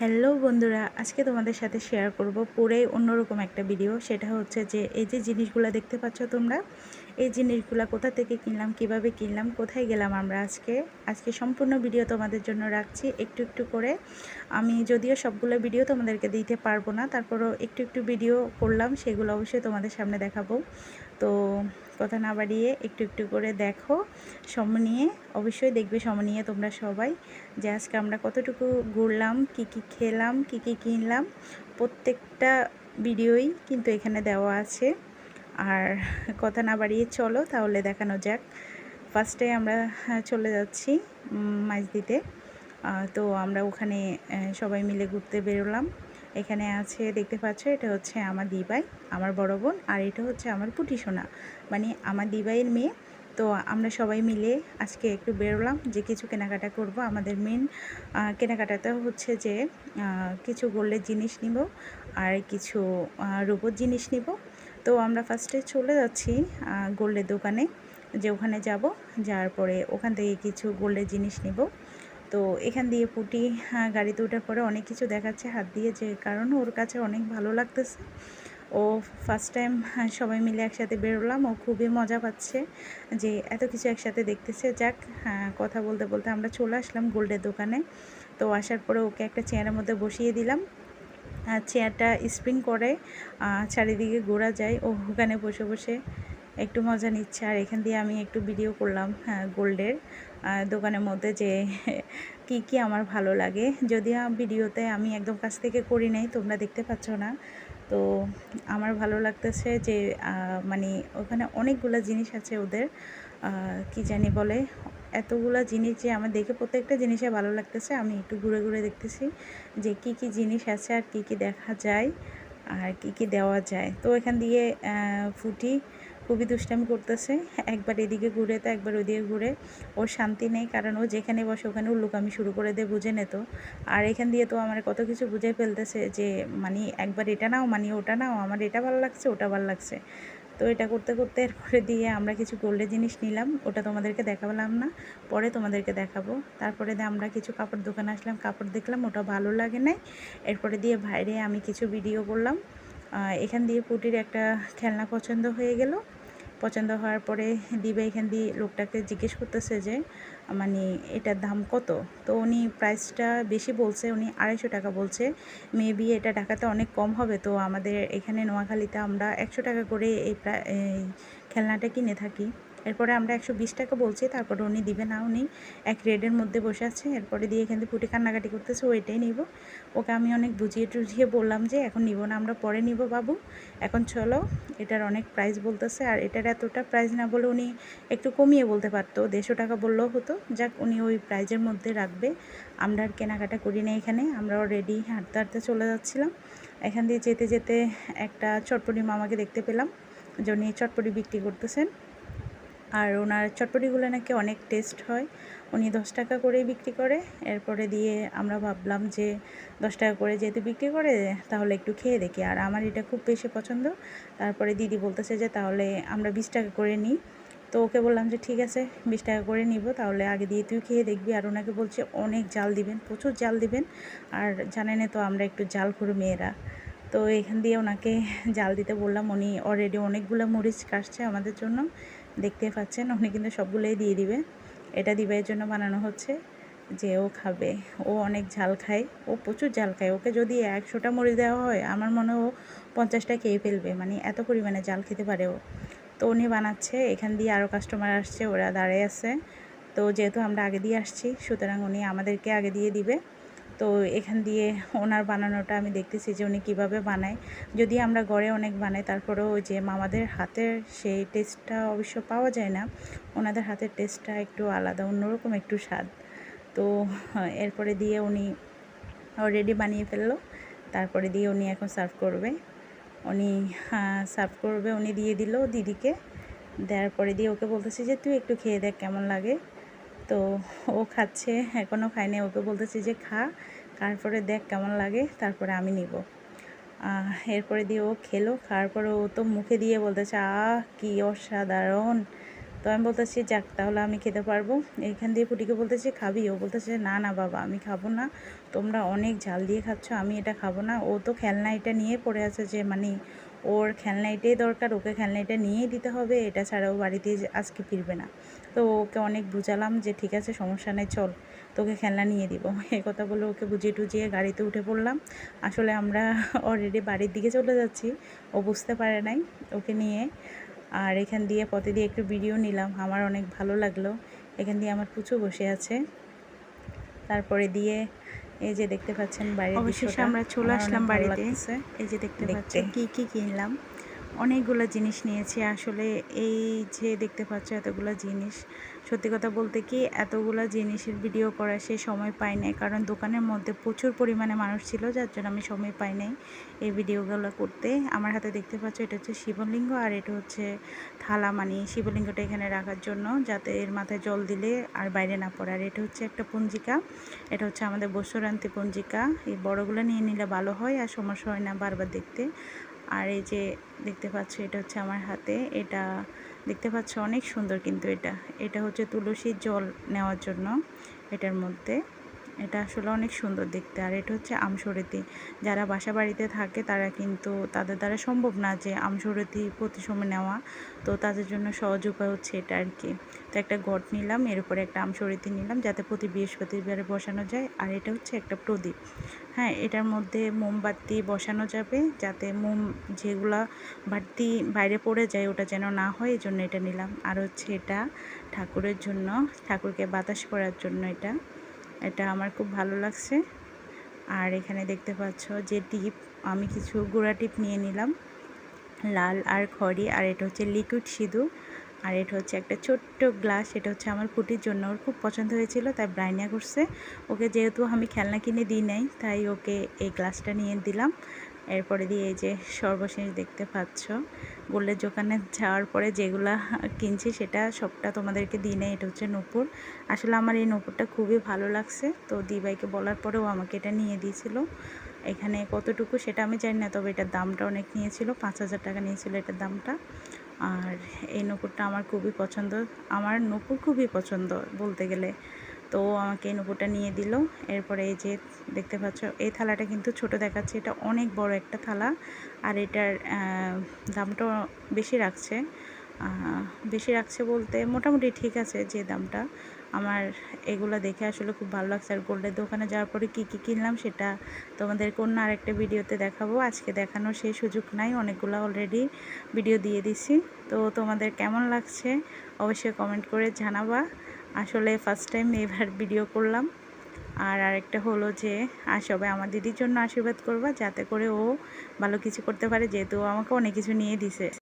Hello বন্ধুরা, আজকে তোমাদের সাথে শেয়ার করব পুরাই অন্যরকম একটা ভিডিও সেটা হচ্ছে যে এই যে জিনিসগুলো দেখতে পাচ্ছ তোমরা, এই জিনিসগুলো কোথা থেকে কিনলাম, কীভাবে কিনলাম, কোথায় গেলাম আমরা আজকে? আজকে সম্পূর্ণ ভিডিও তোমাদের জন্য রাখছি একটু একটু করে। আমি যদিও সবগুলো ভিডিও তোমাদেরকে দিতে পারব না, তারপরও একটু একটু ভিডিও করলাম, সেগুলো অবশ্যই তোমাদের সামনে দেখাবো। তো কথা না বাড়িয়ে একটু একটু করে দেখো সম নিয়ে। অবশ্যই দেখবে সম নিয়ে তোমরা সবাই যে আজকে আমরা কতটুকু ঘুরলাম কি কি খেলাম কি কি কিনলাম। প্রত্যেকটা ভিডিওই কিন্তু এখানে দেওয়া আছে। আর কথা না বাড়িয়ে চলো তাহলে দেখানো যাক। ফার্স্টে আমরা হ্যাঁ, চলে যাচ্ছি মাছ দিতে তো আমরা ওখানে সবাই মিলে ঘুরতে বেরোলাম। এখানে আছে, দেখতে পাচ্ছ, এটা হচ্ছে আমার দিবাই, আমার বড় বোন, আর এটা হচ্ছে আমার পুটি সোনা। মানে আমার দিবাইয়ের মেয়ে। তো আমরা সবাই মিলে আজকে একটু বেরোলাম যে কিছু কেনাকাটা করব। আমাদের মেন কেনাকাটাটা হচ্ছে যে কিছু গোল্ডের জিনিস নিব আর কিছু রূপোর জিনিস নিব। তো আমরা ফার্স্টে চলে যাচ্ছি গোল্ডের দোকানে, যে ওখানে যাব, যাওয়ার পরে ওখান থেকে কিছু গোল্ডের জিনিস নিব। তো এখান দিয়ে পুটি গাড়িতে ওঠার পরে অনেক কিছু দেখাচ্ছে হাত দিয়ে যে কারণ ওর কাছে অনেক ভালো লাগতেছে। ও ফার্স্ট টাইম সবাই মিলে একসাথে বেরোলাম। ও খুবই মজা পাচ্ছে যে এত কিছু একসাথে দেখতেছে। যাক কথা বলতে বলতে আমরা চলে আসলাম গোল্ডের দোকানে। তো আসার পরে ওকে একটা চেয়ারের মধ্যে বসিয়ে দিলাম। চেয়ারটা স্প্রিং করে চারিদিকে ঘোরা যায়। ও ওখানে বসে বসে একটু মজা নিচ্ছে। আর এখান দিয়ে আমি একটু ভিডিও করলাম হ্যাঁ গোল্ডের। দোকানের মধ্যে যে কি কি আমার ভালো লাগে। যদি ভিডিওতে আমি একদম কাছ থেকে করি নাই, তোমরা দেখতে পাচ্ছ না। তো আমার ভালো লাগতেছে যে মানে ওখানে অনেকগুলো জিনিস আছে ওদের কি জানি বলে, এতগুলো জিনিস যে আমার দেখে প্রত্যেকটা জিনিসে ভালো লাগতেছে। আমি একটু ঘুরে ঘুরে দেখতেছি যে কি কি জিনিস আছে আর কি কি দেখা যায় আর কি কি দেওয়া যায়। তো এখান দিয়ে ফুটি খুবই দুষ্টামি করতেছে। একবার এদিকে ঘুরে তো একবার ওদিকে ঘুরে। ওর শান্তি নেই, কারণ ও যেখানে বসে ওখানে উল্লুক আমি শুরু করে দিয়ে বুঝে নিত। আর এখান দিয়ে তো আমার কত কিছু বুঝে ফেলতেছে যে মানে একবার এটা নাও মানে ওটা নাও, আমার এটা ভালো লাগছে, ওটা ভালো লাগছে। তো এটা করতে করতে এরপরে দিয়ে আমরা কিছু গোল্ডের জিনিস নিলাম, ওটা তোমাদেরকে দেখালাম না, পরে তোমাদেরকে দেখাবো। তারপরে দিয়ে আমরা কিছু কাপড় দোকানে আসলাম, কাপড় দেখলাম, ওটা ভালো লাগে নাই। এরপরে দিয়ে বাইরে আমি কিছু ভিডিও করলাম। এখান দিয়ে পুটির একটা খেলনা পছন্দ হয়ে গেল। পছন্দ হওয়ার পরে দিবে এখান দিয়ে লোকটাকে জিজ্ঞেস করতেছে যে মানে এটার দাম কত? তো উনি প্রাইসটা বেশি বলছে, উনি আড়াইশো টাকা বলছে। মেবি এটা ঢাকাতে অনেক কম হবে, তো আমাদের এখানে নোয়াখালীতে আমরা একশো টাকা করে এই খেলনাটা কিনে থাকি। এরপরে আমরা একশো বিশ টাকা বলছি, তারপরে উনি দিবে, না উনি এক রেডের মধ্যে বসে আছে। এরপরে দিয়ে এখান থেকে ফুটে কান্নাকাটি করতেছে ওইটাই নিব। ওকে আমি অনেক বুঝিয়ে টুঝিয়ে বললাম যে, এখন নিব না, আমরা পরে নিব বাবু। এখন চলো। এটার অনেক প্রাইস বলতেছে, আর এটার এতটা প্রাইস না বলে উনি একটু কমিয়ে বলতে পারতো। দেড়শো টাকা বললেও হতো। যাক, উনি ওই প্রাইজের মধ্যে রাখবে। আমরা আর কেনাকাটা করি না এখানে। আমরাও রেডি হাঁটতে হাঁটতে চলে যাচ্ছিলাম। এখান দিয়ে যেতে যেতে একটা চটপটি মামাকে দেখতে পেলাম, যে উনি চটপটি বিক্রি করতেছেন। আর ওনার চটপটিগুলো নাকি অনেক টেস্ট হয়। উনি দশ টাকা করেই বিক্রি করে। এরপরে দিয়ে আমরা ভাবলাম যে দশ টাকা করে যেহেতু বিক্রি করে, তাহলে একটু খেয়ে দেখি। আর আমার এটা খুব বেশি পছন্দ। তারপরে দিদি বলতেছে যে তাহলে আমরা বিশ টাকা করে নিই। তো ওকে বললাম যে ঠিক আছে, বিশ টাকা করে নিব। তাহলে আগে দিয়ে তুই খেয়ে দেখবি। আর ওনাকে বলছে অনেক জাল দিবেন, প্রচুর জাল দিবেন। আর জানেন তো আমরা একটু জাল করু মেয়েরা। তো এখান দিয়ে ওনাকে জাল দিতে বললাম। উনি অলরেডি অনেকগুলো মরিচ কাটছে আমাদের জন্য। দেখতে পাচ্ছেন, উনি কিন্তু সবগুলোই দিয়ে দিবে। এটা দিবের জন্য বানানো হচ্ছে যে ও খাবে। ও অনেক ঝাল খায়, ও প্রচুর ঝাল খায়। ওকে যদি একশোটা মরিচ দেওয়া হয়, আমার মনে ও পঞ্চাশটা খেয়ে ফেলবে। মানে এত পরিমাণে জাল খেতে পারে ও। তো উনি বানাচ্ছে, এখান দিয়ে আরও কাস্টমার আসছে, ওরা দাঁড়িয়ে আছে। তো যেহেতু আমরা আগে দিয়ে আসছি, সুতরাং উনি আমাদেরকে আগে দিয়ে দিবে। তো এখান দিয়ে ওনার বানানোটা আমি দেখতেছি যে উনি কীভাবে বানায়। যদি আমরা ঘরে অনেক বানাই, তারপরেও যে মামাদের হাতের সেই টেস্টটা অবশ্য পাওয়া যায় না, ওনাদের হাতের টেস্টটা একটু আলাদা, অন্যরকম একটু স্বাদ। তো এরপরে দিয়ে উনি অলরেডি বানিয়ে ফেলল, তারপরে দিয়ে উনি এখন সার্ভ করবে। উনি সার্ভ করবে, উনি দিয়ে দিল দিদিকে। দেওয়ার পরে দিয়ে ওকে বলতেছি যে, তুই একটু খেয়ে দেখ কেমন লাগে। তো ও খাচ্ছে এখনও খায়নি, ওকে বলতেছি যে খা তারপরে দেখ কেমন লাগে, তারপরে আমি নিব। এরপরে দিয়ে ও খেলো, খাওয়ার পরে ও তো মুখে দিয়ে বলতেছে, আহ, কি অসাধারণ। তো আমি বলতেছি, যাক, তাহলে আমি খেতে পারব। এইখান দিয়ে ফুটিকে বলতেছি, খাবি? ও বলতেছে, না না বাবা, আমি খাব না। তোমরা অনেক ঝাল দিয়ে খাচ্ছ, আমি এটা খাব না। ও তো খেলনা এটা নিয়ে পড়ে আছে যে মানে ওর খেলনা এটাই দরকার, ওকে খেলনা এটা নিয়েই দিতে হবে, এটা ছাড়াও বাড়িতে আজকে ফিরবে না। তো ওকে অনেক বুঝালাম যে ঠিক আছে সমস্যা নেই চল তোকে খেলনা নিয়ে দিব। এই কথা বলে ওকে বুঝিয়ে টুজিয়ে গাড়িতে উঠে পড়লাম। আসলে আমরা অলরেডি বাড়ির দিকে চলে যাচ্ছি ও বুঝতে পারে নাই ওকে নিয়ে। আর এখান দিয়ে পথে দিয়ে একটু ভিডিও নিলাম আমার অনেক ভালো লাগল। এখান দিয়ে আমার পুচু বসে আছে। তারপরে দিয়ে এই যে দেখতে পাচ্ছেন বাইরের অবশেষে আমরা চলে আসলাম বাড়িতে। এই যে দেখতে দেখতে। পাচ্ছেন কি কি কিনলাম। অনেকগুলো জিনিস নিয়েছি। আসলে এই যে দেখতে পাচ্ছ এতগুলো জিনিস, সত্যি কথা বলতে কি এতগুলো জিনিসের ভিডিও করা সে সময় পাই নাই। কারণ দোকানের মধ্যে প্রচুর পরিমাণে মানুষ ছিল, যার জন্য আমি সময় পাই নাই এই ভিডিওগুলো করতে। আমার হাতে দেখতে পাচ্ছ এটা হচ্ছে শিবলিঙ্গ আর এটা হচ্ছে থালা মানে। শিবলিঙ্গটা এখানে রাখার জন্য যাতে এর মাথায় জল দিলে আর বাইরে না পড়ে। আর এটা হচ্ছে একটা পঞ্জিকা। এটা হচ্ছে আমাদের বসরান্তি পঞ্জিকা। এই বড়গুলো নিয়ে নিলে ভালো হয় আর সমস্যা হয় না বারবার দেখতে। আর এই যে দেখতে পাচ্ছ, এটা হচ্ছে আমার হাতে। এটা দেখতে পাচ্ছ, অনেক সুন্দর কিন্তু এটা। এটা হচ্ছে তুলসীর জল নেওয়ার জন্য এটার মধ্যে। এটা আসলে অনেক সুন্দর দেখতে। আর এটা হচ্ছে আমসরতি যারা বাসা বাড়িতে থাকে, তারা কিন্তু, তাদের দ্বারা সম্ভব না যে আমসরতি প্রতি সময় নেওয়া। তো তাদের জন্য সহজ উপায় হচ্ছে এটা আর কি তো একটা ঘট নিলাম এর উপরে একটা আমসরতি নিলাম, যাতে প্রতি বৃহস্পতিবারে বসানো যায়। আর এটা হচ্ছে একটা প্রদীপ। হ্যাঁ এটার মধ্যে মোমবাতি বসানো যাবে, যাতে মোম যেগুলা বাড়তি বাইরে পড়ে যায়, ওটা যেন না হয় এই জন্য এটা নিলাম। আর হচ্ছে এটা ঠাকুরের জন্য, ঠাকুরকে বাতাস করার জন্য এটা। এটা আমার খুব ভালো লাগছে। আর এখানে দেখতে পাচ্ছ যে টিপ, আমি কিছু গুঁড়া টিপ নিয়ে নিলাম। লাল আর খড়ি, আর এটা হচ্ছে লিকুইড সিঁদুর। আর এটা হচ্ছে একটা ছোট্ট গ্লাস, এটা হচ্ছে আমার পুটির জন্য। ওর খুব পছন্দ হয়েছিল, তাই ব্রাইনিয়া করছে। ওকে যেহেতু আমি খেলনা কিনে দিই নাই, তাই ওকে এই গ্লাসটা নিয়ে দিলাম। এরপরে দিয়ে এই যে সর্বশেষ দেখতে পাচ্ছ গোল্ডের দোকানে যাওয়ার পরে যেগুলা কিনছি সেটা সবটা তোমাদেরকে দিই নাই, এটা হচ্ছে নূপুর। আসলে আমার এই নূপুরটা খুবই ভালো লাগছে, তো দিবাইকে বলার পরেও আমাকে এটা নিয়ে দিয়েছিল। এখানে কতটুকু সেটা আমি জানি না, তবে এটার দামটা অনেক নিয়েছিল, পাঁচ হাজার টাকা নিয়েছিল এটার দামটা। আর এই নূপুরটা আমার খুবই পছন্দ, আমার নূপুর খুবই পছন্দ বলতে গেলে। তো আমাকে নূপুরটা নিয়ে দিল। এরপরে এই যে দেখতে পাচ্ছ, এই থালাটা কিন্তু ছোট দেখাচ্ছে। এটা অনেক বড় একটা থালা আর এটার দামটা বেশি রাখছে। বেশি রাখছে বলতে মোটামুটি ঠিক আছে যে দামটা। আমার এগুলো দেখে আসলে খুব ভালো লাগছে। আর গোল্ডের দোকানে যাওয়ার পরে কী কী কিনলাম সেটা তোমাদের অন্য আরেকটা ভিডিওতে দেখাবো। আজকে দেখানোর সেই সুযোগ নাই, অনেকগুলো অলরেডি ভিডিও দিয়ে দিছি। তো তোমাদের কেমন লাগছে অবশ্যই কমেন্ট করে জানাবা। আসলে ফার্স্ট টাইম এবার ভিডিও করলাম। আর আরেকটা হলো যে আর সবাই আমার দিদির জন্য আশীর্বাদ করবা, যাতে করে ও ভালো কিছু করতে পারে, যেহেতু আমাকে অনেক কিছু নিয়ে দিছে।